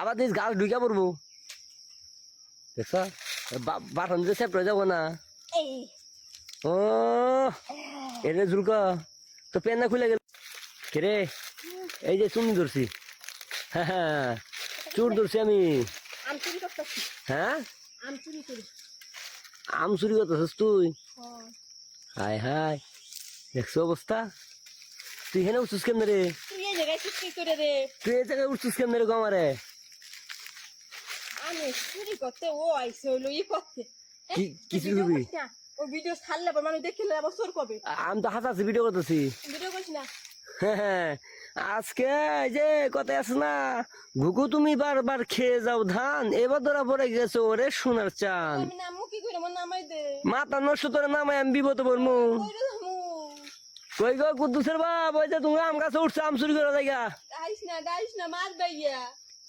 আবার দিস গাছ ঢুকে পড়ব দেখছ? বাটন দিতে সেপ্ট হয়ে যাব না। ও এটা ঝুলক তো পেন না খুলে গেল। কে এই যে চুনি ধরছি হ্যাঁ চুর ধরছি আমি। হ্যাঁ আম চুরি করি করতেছিস তুই? হ্যাঁ। হায় হায় দেখছ অবস্থা তুই এখানে উঠছিস কেমন রে তুই এই জায়গায় উঠছিস কেমন রে গমারে আমি চুরি করতে ও আইসে হইল ই করতে। করবি? ও ভিডিও ছাড়লে পর মানুষ দেখলে আবার সোর কবে? আমি তো হাসাচ্ছি ভিডিও করতেছি। ভিডিও করিস না? হ্যাঁ, আজকে যে কথায় আছে না ঘুঘু তুমি বারবার খেয়ে যাও ধান এবার ধরা পড়ে গেছে ওরে সোনার চান মাথা নষ্ট তোরে নামাই আমি বিপদ পড়মু নামু কই গো কুদ্দুসের বাপ ওই যে তুমি আম গাছে উঠছে আম চুরি করে জায়গা।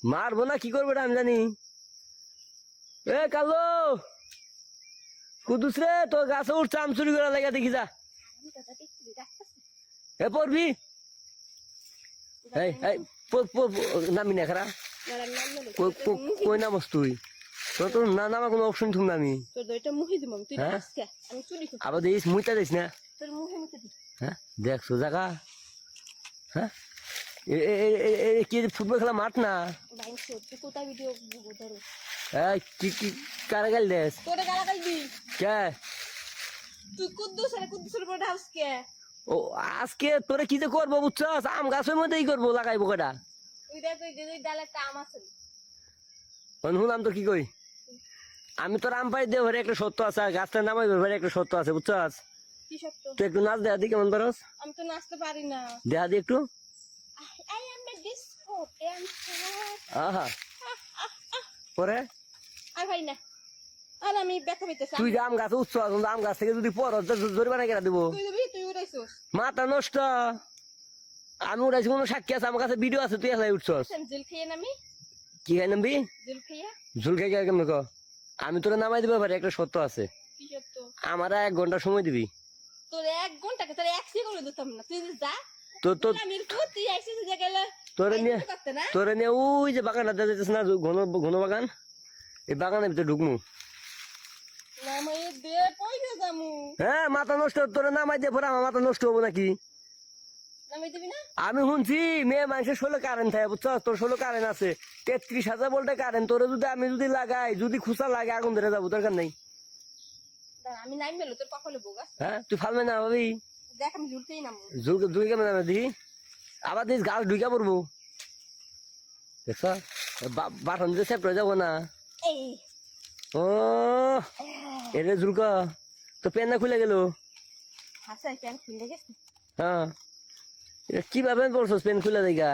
মারবো না কি করব আমি জানি। এ কালো! কুদ্দুস রে তোর গাছে উঠছে আম চুরি করে জায়গা দেখি যা। আমি এ পড়বি? এই এই নামি না খারা। কই- নামস তুই? তোর না নামা কোনো অপশন থুম নামি তুই হ্যাঁ? আমি আবার দিস মুইতা দিস না? হ্যাঁ? দেখছ জায়গা হ্যাঁ? কি ফুটবল খেলা মাঠ না? এই, কি কি কারে গাল দেস তোরে গালা গাইবি কে? তুই কুদ্দুস আর কুদ্দুসের পর হাউস কে? ও আজকে তোরে কি যে করব বুঝছস? আম গাছের মধ্যেই করব লাগাইবো কটা? তুই দেখ যে ওই ডালে কাম আছে। শুনলাম তো কি কই? আমি তোর আম পাই দেব একটা সত্য আছে। আর গাছটা নামাই ঘরে একটা সত্য আছে বুঝছস? কি সত্য? তুই একটু নাচ দেয়া দি কেমন পারস? আমি তো নাচতে পারি না। দেয়া দি একটু। I am a disco dancer আহা। পরে? ভাই না। আর আমি তুই আম গাছে উঠছ আম গাছ থেকে যদি পর জরিমানা কেনা দিব। তুই দিবি তুই উড়াইছস মাথা নষ্ট। আমি কোনো সাক্ষী আছে? আমার কাছে ভিডিও আছে তুই এলাই উঠছস। আমি খেয়ে নামি। কি খাই নামবি? জেল খেয়ে। ঝুল খাই কেমন ক? আমি তোরা নামাই পারি একটা সত্য আছে। আমার এক ঘণ্টা সময় দিবি। তোর এক ঘন্টাকে তোর এক সেকেন্ড দিতাম না। তুই যা তুই গেলে। তোরে নিয়ে তোরে নিয়ে ওই যে বাগানটা দেখতেছিস না ঘন ঘন বাগান? এই বাগানের ভিতরে ঢুকমু। দে হ্যাঁ মাথা নষ্ট তোরে নামাই দিয়ে পরে আমার মাথা নষ্ট হব নাকি? আমি শুনছি মেয়ে মানুষের ষোলো কারেন্ট থাকে বুঝছ? তোর ষোলো কারেন্ট আছে। তেত্রিশ হাজার বলতে কারেন্ট তোরে যদি আমি যদি লাগাই যদি খুচা লাগে আগুন ধরে যাব দরকার নাই। দাঁড়া, আমি নাই মেলো তোর কপালে বোগা হ্যাঁ তুই ফালবে না ভাবি। দেখ আমি ঝুলতেই কেমন নামে দেখি আবার দিস গাছ ঢুকে পড়ব। দেখছ? বাটন দিতে সেপ্ট হয়ে যাব না। ও এরে ঝুলক তো পেন না খুলে গেল? প্যান গেছে। হ্যাঁ। এটা কীভাবে বলছো প্যান খুলে দেখা?